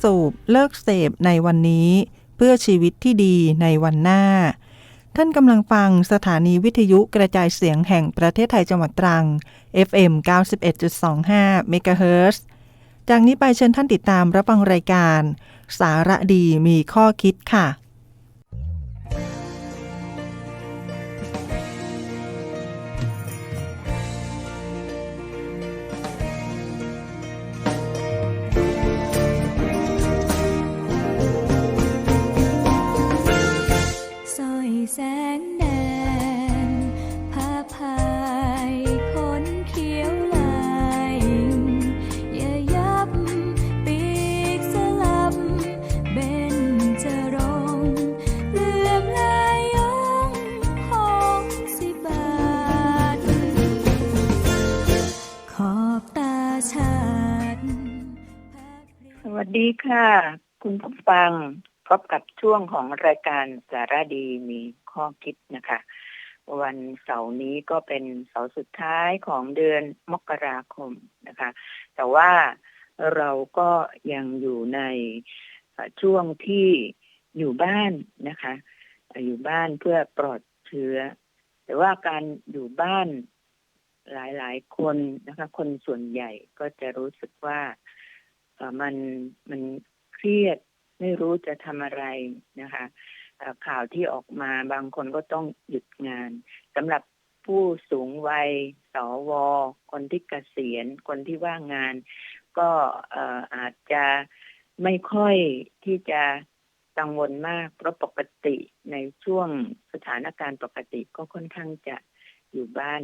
สูบ เลิกเสพในวันนี้ เพื่อชีวิตที่ดีในวันหน้า ท่านกำลังฟังสถานีวิทยุกระจายเสียงแห่งประเทศไทยจังหวัดตรัง FM 91.25เมกะเฮิรตซ์จากนี้ไปเชิญท่านติดตามรับฟังรายการ สาระดีมีข้อคิดค่ะ แสงแดงพาพายคนเขียวลายอย่ายับปีกสลับเบนจะรงเหลื่อมลายยงของสิบาท ขอบตาชาดสวัสดีค่ะ คุณผู้ฟัง พบกับช่วงของรายการสาระดีมีข้อคิดนะคะ วันเสาร์นี้ก็เป็นเสาร์สุดท้ายของเดือนมกราคมนะคะ แต่ว่าเราก็ยังอยู่ในช่วงที่อยู่บ้านนะคะ อยู่บ้านเพื่อปลอดเชื้อ แต่ว่าการอยู่บ้านหลายๆ คนนะคะ คนส่วนใหญ่ก็จะรู้สึกว่ามันมันเครียด ไม่รู้จะทำอะไรนะคะข่าวที่ออกมาบางคนก็ต้องหยุดงานสำหรับผู้สูงวัยสว คนที่เกษียณ คนที่ว่างงาน ก็อาจจะไม่ค่อยที่จะกังวลมาก เพราะปกติในช่วงสถานการณ์ปกติก็ค่อนข้างจะอยู่บ้าน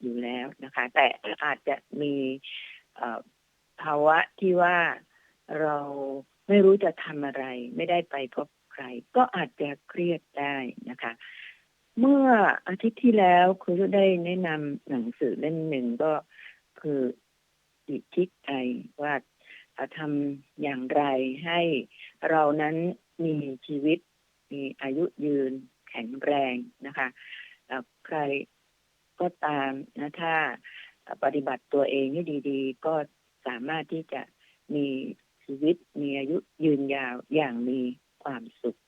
อยู่แล้วนะคะ แต่อาจจะมีภาวะที่ว่าเรา ไม่รู้จะทำอะไร ไม่ได้ไปพบใคร ก็อาจจะเครียดได้นะคะ เมื่ออาทิตย์ที่แล้วคุณก็ได้แนะนำหนังสือเล่มหนึ่งก็คืออิทธิใจว่าทำอย่างไรให้เรานั้นมีชีวิต มีอายุยืนแข็งแรงนะคะ ใครก็ตามนะถ้าปฏิบัติตัวเองให้ดี ๆ ก็สามารถที่จะมี ชีวิตมีอายุยืนยาวอย่างมีความสุข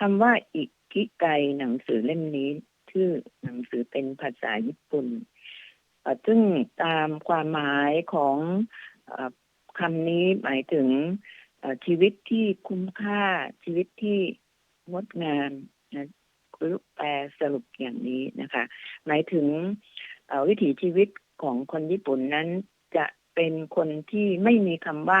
คำว่าอิกิไกหนังสือเล่มนี้ ชื่อหนังสือเป็นภาษาญี่ปุ่นอ่อซึ่งตามความหมายของออคำนี้หมายถึงชีวิตที่คุ้มค่าชีวิตที่งดงามนะคือแปลสรุปอย่างนี้นะคะ หมายถึงวิถีชีวิตของคนญี่ปุ่นนั้นจะเป็นคนที่ไม่มีคำว่า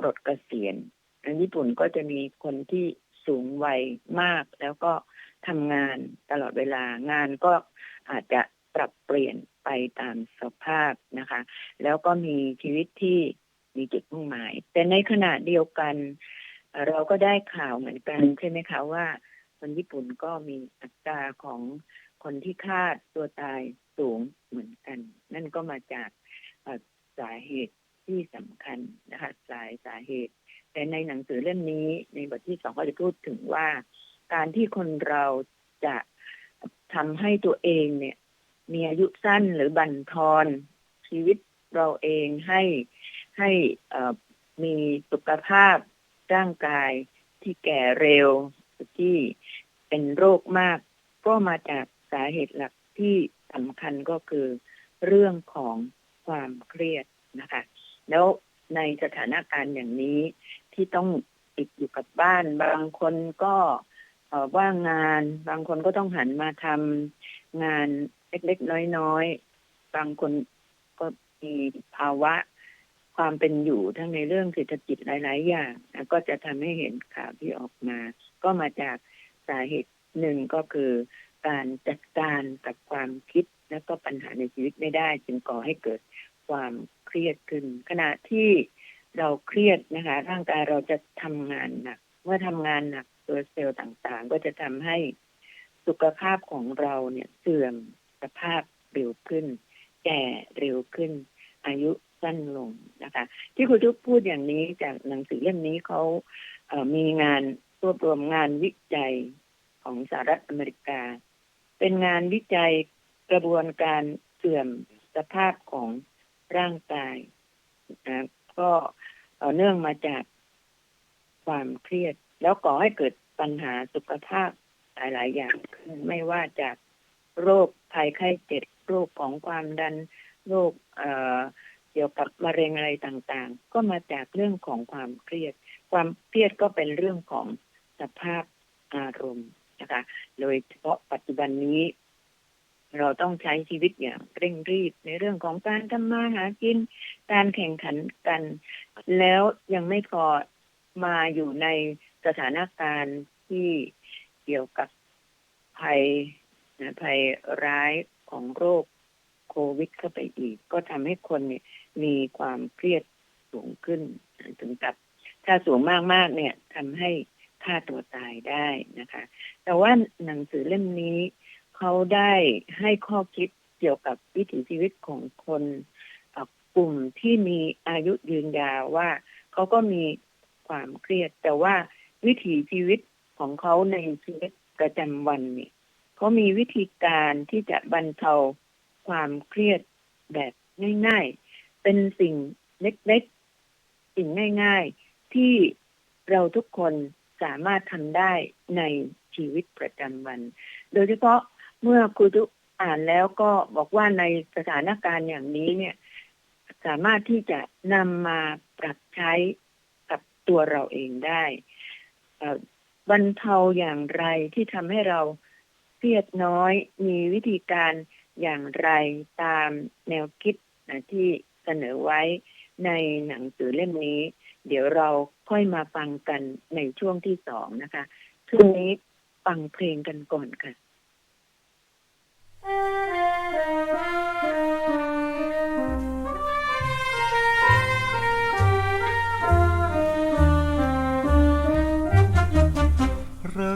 ปลดเกษียณในญี่ปุ่นก็จะมีคนที่สูงวัยมาก แล้วก็ทำงานตลอดเวลางานก็อาจจะปรับเปลี่ยนไปตามสภาพนะคะ แล้วก็มีชีวิตที่มีจุดมุ่งหมาย แต่ในขณะเดียวกัน เราก็ได้ข่าวเหมือนกันใช่ไหมคะว่าคนญี่ปุ่นก็มีอัตราของคนที่ฆ่าตัวตายสูงเหมือนกัน นั่นก็มาจากสาเหตุ ที่สำคัญนะคะสายสาเหตุ แต่ในหนังสือเล่มนี้ในบทที่สองก็จะพูดถึงว่า การที่คนเราจะทำให้ตัวเองเนี่ย มีอายุสั้นหรือบั่นทอนชีวิตเราเองให้ให้มีสุขภาพร่างกายที่แก่เร็วที่เป็นโรคมาก ก็มาจากสาเหตุหลักที่สำคัญก็คือเรื่องของความเครียดนะคะ แล้วในสถานการณ์อย่างนี้ที่ต้องติดอยู่กับบ้าน บางคนก็ว่างงาน บางคนก็ต้องหันมาทำงานเล็กๆน้อยๆ บางคนก็มีภาวะความเป็นอยู่ทั้งในเรื่องเศรษฐกิจหลาย ๆ อย่างก็จะทำให้เห็นข่าวที่ออกมา ก็มาจากสาเหตุหนึ่งก็คือการจัดการกับความคิดและก็ปัญหาในชีวิตไม่ได้ จึงก่อให้เกิด ความเครียดขึ้น ขณะที่เราเครียดนะคะ ร่างกายเราจะทำงานหนักเมื่อทำงานหนักตัวเซลล์ต่างๆ ก็จะทำให้สุขภาพของเราเนี่ยเสื่อมสภาพเร็วขึ้น แก่เร็วขึ้น อายุสั้นลงนะคะ ที่คุณทุกพูดอย่างนี้จากหนังสือเล่มนี้เขาเมีงานรวบรวมงานวิจัยของสหรัฐอเมริกา เป็นงานวิจัยกระบวนการเสื่อมสภาพของ ร่างกายนะก็เนื่องมาจากความเครียด แล้วก่อให้เกิดปัญหาสุขภาพหลาย ๆ อย่างขึ้นไม่ว่าจากโรคภัยไข้เจ็บโรคของความดันโรคเเกี่ยวกับมะเร็งอะไรต่าง ๆ ก็มาจากเรื่องของความเครียด ความเครียดก็เป็นเรื่องของสภาพอารมณ์นะคะ โดยเฉพาะปัจจุบันนี้ เราต้องใช้ชีวิตอย่างเร่งรีบในเรื่องของการทำมาหากิน การแข่งขันกัน แล้วยังไม่พอมาอยู่ในสถานการณ์ที่เกี่ยวกับภัยนะภัยร้ายของโรคโควิดเข้าไปอีก ก็ทำให้คนเนี่ยมีความเครียดสูงขึ้นถึงกับ ถ้าสูงมากๆเนี่ยทำให้ฆ่าตัวตายได้นะคะ แต่ว่าหนังสือเล่มนี้ เขาได้ให้ข้อคิดเกี่ยวกับวิถีชีวิตของคนกลุ่มที่มีอายุยืนยาวว่าเขาก็มีความเครียด แต่ว่าวิถีชีวิตของเขาในชีวิตประจำวันนี่เขามีวิธีการที่จะบรรเทาความเครียดแบบง่าย ๆ เป็นสิ่งเล็กๆ สิ่งง่าย ๆ ที่เราทุกคนสามารถทำได้ในชีวิตประจำวัน โดยเฉพาะ เมื่อครูทุอ่านแล้วก็บอกว่าในสถานการณ์อย่างนี้เนี่ย สามารถที่จะนำมาปรับใช้กับตัวเราเองได้บรรเทาอย่างไรที่ทำให้เราเครียดน้อย มีวิธีการอย่างไรตามแนวคิดนะที่เสนอไว้ในหนังสือเล่มนี้ เดี๋ยวเราค่อยมาฟังกันในช่วงที่สองนะคะช่วงนี้ฟังเพลงกันก่อนค่ะ รั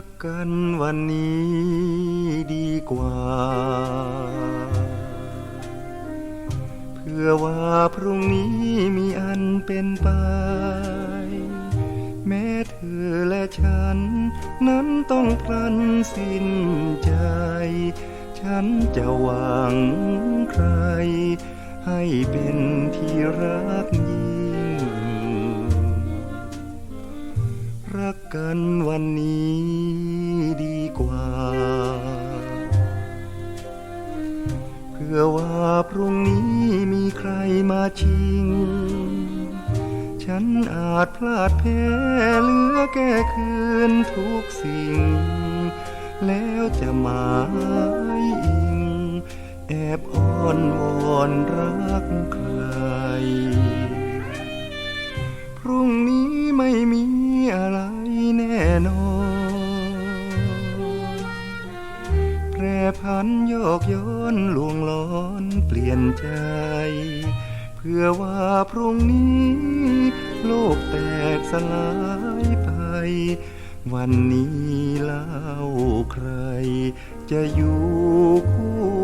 กกันวันนี้ดีกว่า เพื่อว่าพรุ่งนี้มีอันเป็นไป แม้เธอและฉัน นั้นต้องพลันสิ้นใจ ฉันจะหวังใคร ให้เป็นที่รักยิ่ง รักกันวันนี้ดีกว่า เพื่อว่าพรุ่งนี้มีใครมาชิง ฉันอาจพลาดแพ้เหลือแก้คืนทุกสิ่งแล้วจะมา แอบอ้อนวอนรักใคร พรุ่งนี้ไม่มีอะไรแน่นอนแปรพันโยกย้อนลวงล้อนเปลี่ยนใจ เพื่อว่าพรุ่งนี้ โลกแตกสลายไป วันนี้เล่าใครจะอยู่คู่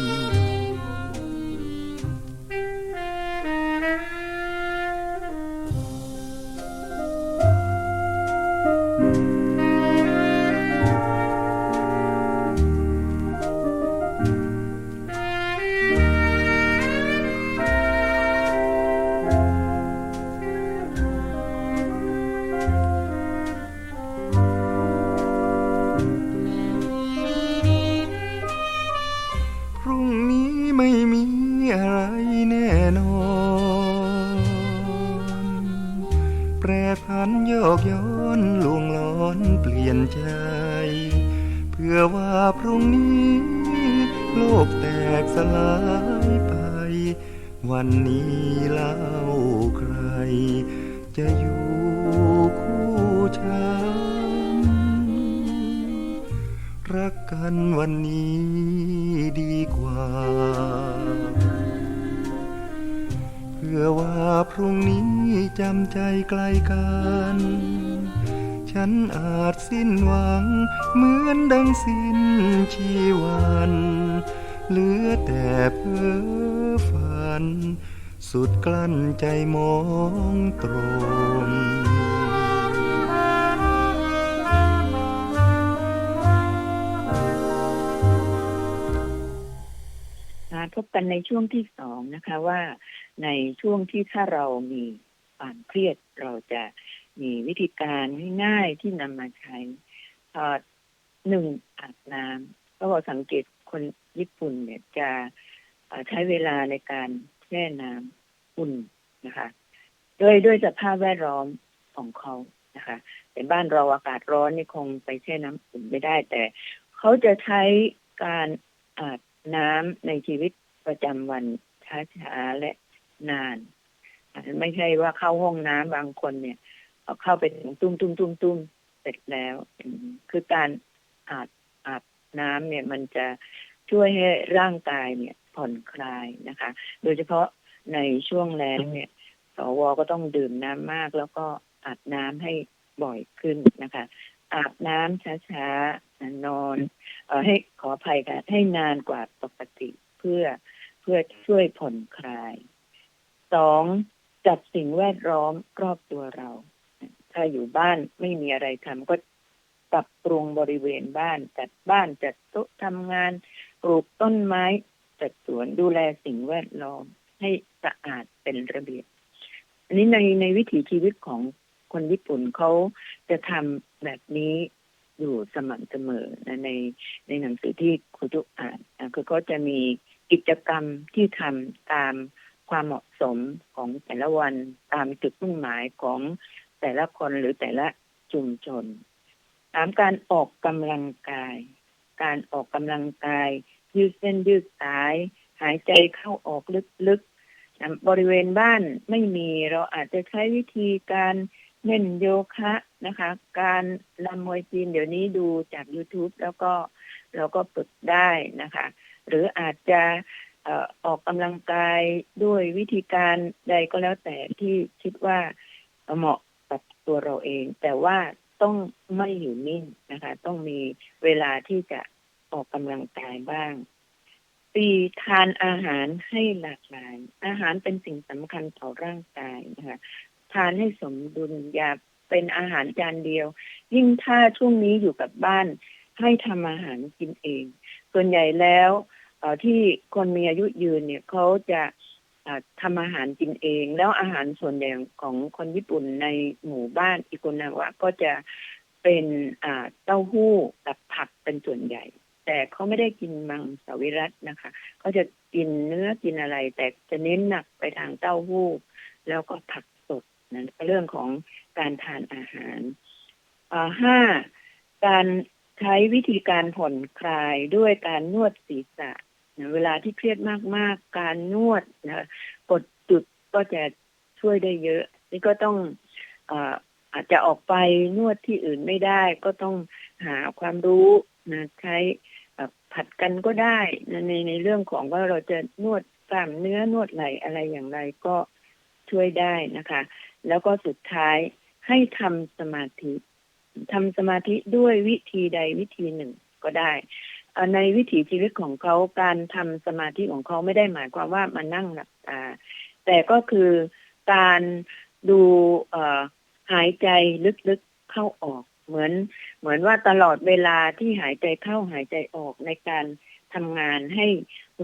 แปรพันโยกย้อนลวงล้อนเปลี่ยนใจ เพื่อว่าพรุ่งนี้ โลกแตกสลายไป วันนี้เล่าใคร จะอยู่คู่ฉัน รักกันวันนี้ดีกว่า เพื่อว่าพ รุ่งนี้จำใจไกลกันฉฉันอาจสิ้นหวัง เหมือนดังสิ้นชีวันเหลือแต่เพ้อฝัน สุดกลั้นใจมองตรงมาพบกันในช่วงที่สองนะคะว่า ในช่วงที่ถ้าเรามีความเครียดเราจะมีวิธีการง่ายๆที่นำมาใช้เอ่อหนึ่งอาบน้ำเพราะว่าสังเกตคนญี่ปุ่นเนี่ยจะใช้เวลาในการแช่น้ำอุ่นนะคะด้วยด้วยสภาพแวดล้อมของเขานะคะแต่บ้านเราอากาศร้อนนี่คงไปแช่น้ำอุ่นไม่ได้ แต่เขาจะใช้การอาบน้ำในชีวิตประจำวันช้าๆและ นาน ไม่ใช่ว่าเข้าห้องน้ำบางคนเนี่ยเข้าไปถึงตุ้มตุ้มตุ้มตุ้มเสร็จแล้ว คือการอาบอาบน้ำเนี่ยมันจะช่วยให้ร่างกายเนี่ยผ่อนคลายนะคะ โดยเฉพาะในช่วงแล้งเนี่ย สวก็ต้องดื่มน้ำมาก แล้วก็อาบน้ำให้บ่อยขึ้นนะคะ อาบน้ำช้าๆนอนเออให้ขออภัยค่ะให้นานกว่าปกติเพื่อเพื่อช่วยผ่อนคลาย สองจัดสิ่งแวดล้อมรอบตัวเรา ถ้าอยู่บ้านไม่มีอะไรทำก็ปรับปรุงบริเวณบ้าน จัดบ้านจัดโต๊ะทำงานปลูกต้นไม้จัดสวนดูแลสิ่งแวดล้อมให้สะอาดเป็นระเบียบ อันนี้ในในวิถีชีวิตของคนญี่ปุ่นเขาจะทำแบบนี้อยู่สม่ำเสมอนะในในหนังสือที่ครูทุอ่านอะคือเขาจะมีกิจกรรมที่ทำตาม ความเหมาะสมของแต่ละวันตามจุดมุ่งหมายของแต่ละคนหรือแต่ละชุมชนตามการออกกำลังกาย การออกกำลังกาย ยืดเส้นยืดสาย หายใจเข้าออกลึกๆบริเวณบ้านไม่มีเราอาจจะใช้วิธีการเล่นโยคะนะคะ การรำมวยจีนเดี๋ยวนี้ดูจาก YouTube แล้วก็เราก็ฝึกได้นะคะ หรืออาจจะ ออกกำลังกายด้วยวิธีการใดก็แล้วแต่ที่คิดว่าเหมาะกับตัวเราเอง แต่ว่าต้องไม่อยู่นิ่งนะคะ ต้องมีเวลาที่จะออกกำลังกายบ้างปีทานอาหารให้หลากหลาย อาหารเป็นสิ่งสำคัญต่อร่างกายนะคะทานให้สมดุลอย่าเป็นอาหารจานเดียว ยิ่งถ้าช่วงนี้อยู่กับบ้านให้ทำอาหารกินเอง ส่วนใหญ่แล้ว ที่คนมีอายุยืนเนี่ยเขาจะทำอาหารกินเอง แล้วอาหารส่วนใหญ่ของคนญี่ปุ่นในหมู่บ้านอิโกนาวะก็จะเป็นเต้าหู้กับผักเป็นส่วนใหญ่ แต่เขาไม่ได้กินมังสวิรัตนะคะเขาจะกินเนื้อกินอะไร แต่จะเน้นหนักไปทางเต้าหู้ แล้วก็ผักสดนะเรื่องของการทานอาหารห้าการใช้วิธีการผ่อนคลายด้วยการนวดศีรษะ เวลาที่เครียดมากๆ การนวดนะกดจุดก็จะช่วยได้เยอะ นี่ก็ต้องอาอาจจะออกไปนวดที่อื่นไม่ได้ ก็ต้องหาความรู้นะใช้ผัดกันก็ได้นะในในเรื่องของว่าเราจะนวดกล้ามเนื้อนวดไหลอะไรอย่างไรก็ช่วยได้นะคะ แล้วก็สุดท้ายให้ทำสมาธิทำสมาธิด้วยวิธีใดวิธีหนึ่งก็ได้ ในวิถีชีวิตของเขาการทำสมาธิของเขาไม่ได้หมายความว่ามานั่งหลับตา แต่ก็คือการดูหายใจลึกๆเข้าออก เหมือนเหมือนว่าตลอดเวลาที่หายใจเข้าหายใจออกในการทำงานให้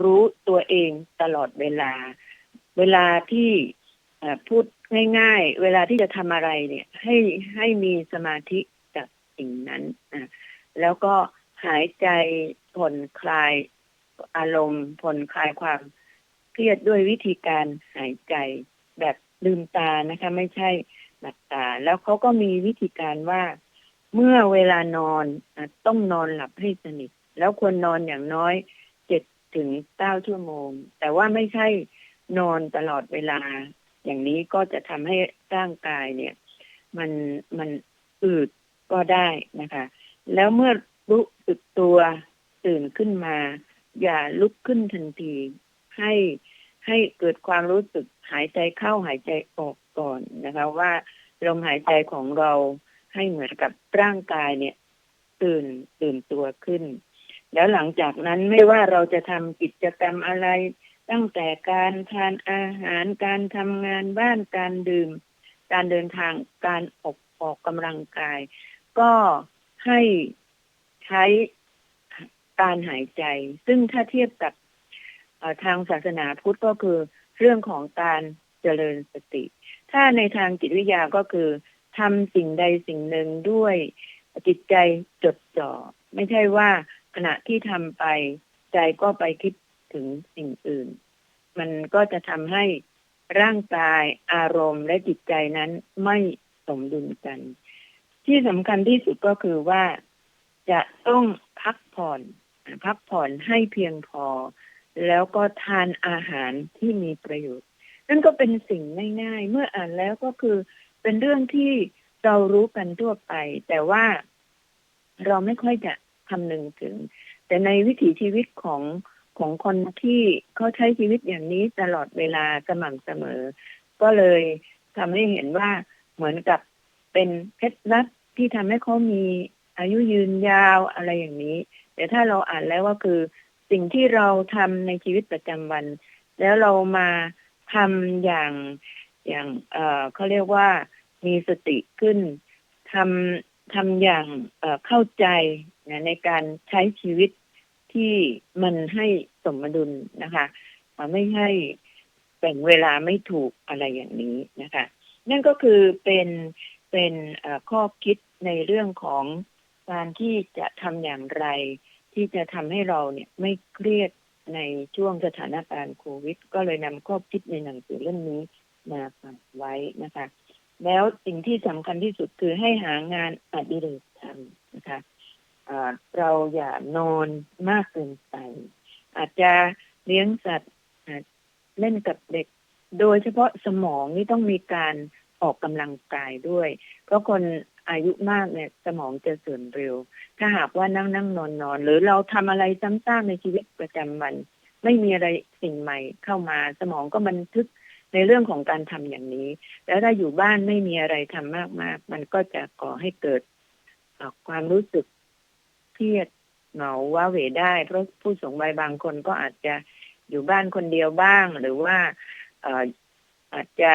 รู้ตัวเองตลอดเวลา เวลาที่พูดง่ายๆ เวลาที่จะทำอะไรเนี่ย ให้ให้มีสมาธิกับสิ่งนั้นอะแล้วก็ หายใจผ่อนคลายอารมณ์ผ่อนคลายความเครียดด้วยวิธีการหายใจแบบลืมตานะคะ ไม่ใช่หลับตา แล้วเขาก็มีวิธีการว่า เมื่อเวลานอนต้องนอนหลับให้สนิท แล้วควรนอนอย่างน้อยเจ็ดถึงเก้าชั่วโมง แต่ว่าไม่ใช่นอนตลอดเวลา อย่างนี้ก็จะทำให้ร่างกายเนี่ย มันมันอืดก็ได้นะคะ แล้วเมื่อรู้ สึกตัวตื่นขึ้นมา อย่าลุกขึ้นทันที ให้ให้เกิดความรู้สึกหายใจเข้าหายใจออกก่อนนะคะ ว่าลมหายใจของเราให้เหมือนกับร่างกายเนี่ย ตื่นตื่นตัวขึ้น แล้วหลังจากนั้นไม่ว่าเราจะทำกิจกรรมอะไร ตั้งแต่การทานอาหารการทำงานบ้านการดื่ม การเดินทางการออกออกกำลังกาย ก็ให้ ใช้การหายใจ ซึ่งถ้าเทียบกับทางศาสนาพุทธก็คือเรื่องของการเจริญสติ ถ้าในทางจิตวิทยาก็คือทำสิ่งใดสิ่งหนึ่งด้วยจิตใจจดจ่อ ไม่ใช่ว่าขณะที่ทำไปใจก็ไปคิดถึงสิ่งอื่น มันก็จะทำให้ร่างกายอารมณ์และจิตใจนั้นไม่สมดุลกัน ที่สำคัญที่สุดก็คือว่า จะต้องพักผ่อนพักผ่อนให้เพียงพอ แล้วก็ทานอาหารที่มีประโยชน์ นั่นก็เป็นสิ่งง่าย ๆ เมื่ออ่านแล้วก็คือเป็นเรื่องที่เรารู้กันทั่วไป แต่ว่าเราไม่ค่อยจะคำนึงถึง แต่ในวิถีชีวิตของของคนที่เขาใช้ชีวิตอย่างนี้ตลอดเวลาสม่ำเสมอ ก็เลยทำให้เห็นว่าเหมือนกับเป็นเคล็ดลับที่ทำให้เขามี อายุยืนยาวอะไรอย่างนี้ แต่ถ้าเราอ่านแล้วว่าคือสิ่งที่เราทำในชีวิตประจำวัน แล้วเรามาทำอย่างอย่างเอ่อเขาเรียกว่ามีสติขึ้นทำทำอย่างเอ่อเข้าใจนะในการใช้ชีวิตที่มันให้สมดุลนะคะเอ่อไม่ให้แบ่งเวลาไม่ถูกอะไรอย่างนี้นะคะ นั่นก็คือเป็นเป็นข้อคิดในเรื่องของ การที่จะทำอย่างไร ที่จะทำให้เราเนี่ยไม่เครียดในช่วงสถานการณ์โควิด ก็เลยนำข้อคิดในหนังสือเล่มนี้มาฝากไว้นะคะ แล้วสิ่งที่สำคัญที่สุดคือให้หางานอดิเรกทำนะคะเอ่อเราอย่านอนมากเกินไป อาจจะเลี้ยงสัตว์เล่นกับเด็ก โดยเฉพาะสมองนี่ต้องมีการออกกำลังกายด้วย เพราะคน อายุมากเนี่ยสมองจะเสื่อมเร็ว ถ้าหากว่านั่งนั่งนอนนอน หรือเราทำอะไรซ้ำซากในชีวิตประจำวัน ไม่มีอะไรสิ่งใหม่เข้ามา สมองก็บันทึกในเรื่องของการทำอย่างนี้ แล้วถ้าอยู่บ้านไม่มีอะไรทำมากๆ มันก็จะก่อให้เกิดความรู้สึกเครียดเหงาว้าเหวได้ เพราะผู้สูงวัยบางคนก็อาจจะอยู่บ้านคนเดียวบ้าง หรือว่าอาจจะ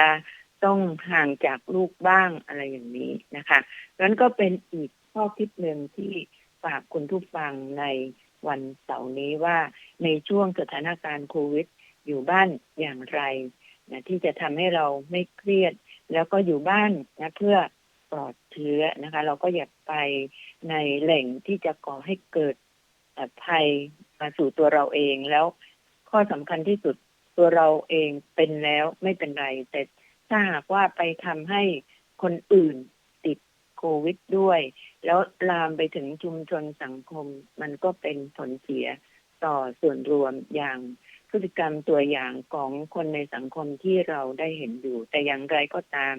ต้องห่างจากลูกบ้างอะไรอย่างนี้นะคะนั้นก็เป็นอีกข้อคิดหนึ่งที่ฝากคุณผู้ฟังในวันเสาร์นี้ว่าในช่วงสถานการณ์โควิด อยู่บ้านอย่างไรนะที่จะทำให้เราไม่เครียด แล้วก็อยู่บ้านนะเพื่อปลอดเชื้อนะคะ เราก็อย่าไปในแหล่งที่จะก่อให้เกิดภัยมาสู่ตัวเราเองแล้วข้อสำคัญที่สุดตัวเราเองเป็นแล้วไม่เป็นไร แต่ ถ้าหากว่าไปทำให้คนอื่นติดโควิดด้วย แล้วลามไปถึงชุมชนสังคม มันก็เป็นผลเสียต่อส่วนรวมอย่างพฤติกรรมตัวอย่างของคนในสังคมที่เราได้เห็นอยู่ แต่อย่างไรก็ตาม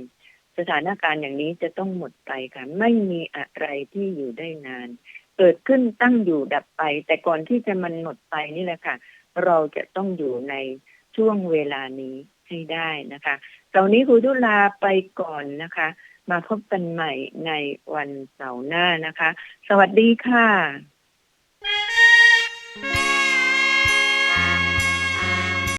สถานการณ์อย่างนี้จะต้องหมดไปค่ะไม่มีอะไรที่อยู่ได้นาน เกิดขึ้นตั้งอยู่ดับไป แต่ก่อนที่จะมันหมดไปนี่แหละค่ะ เราจะต้องอยู่ในช่วงเวลานี้ให้ได้นะคะ เสาร์นี้ครูดุลาไปก่อนนะคะ มาพบกันใหม่ในวันเสาร์หน้านะคะ สวัสดีค่ะ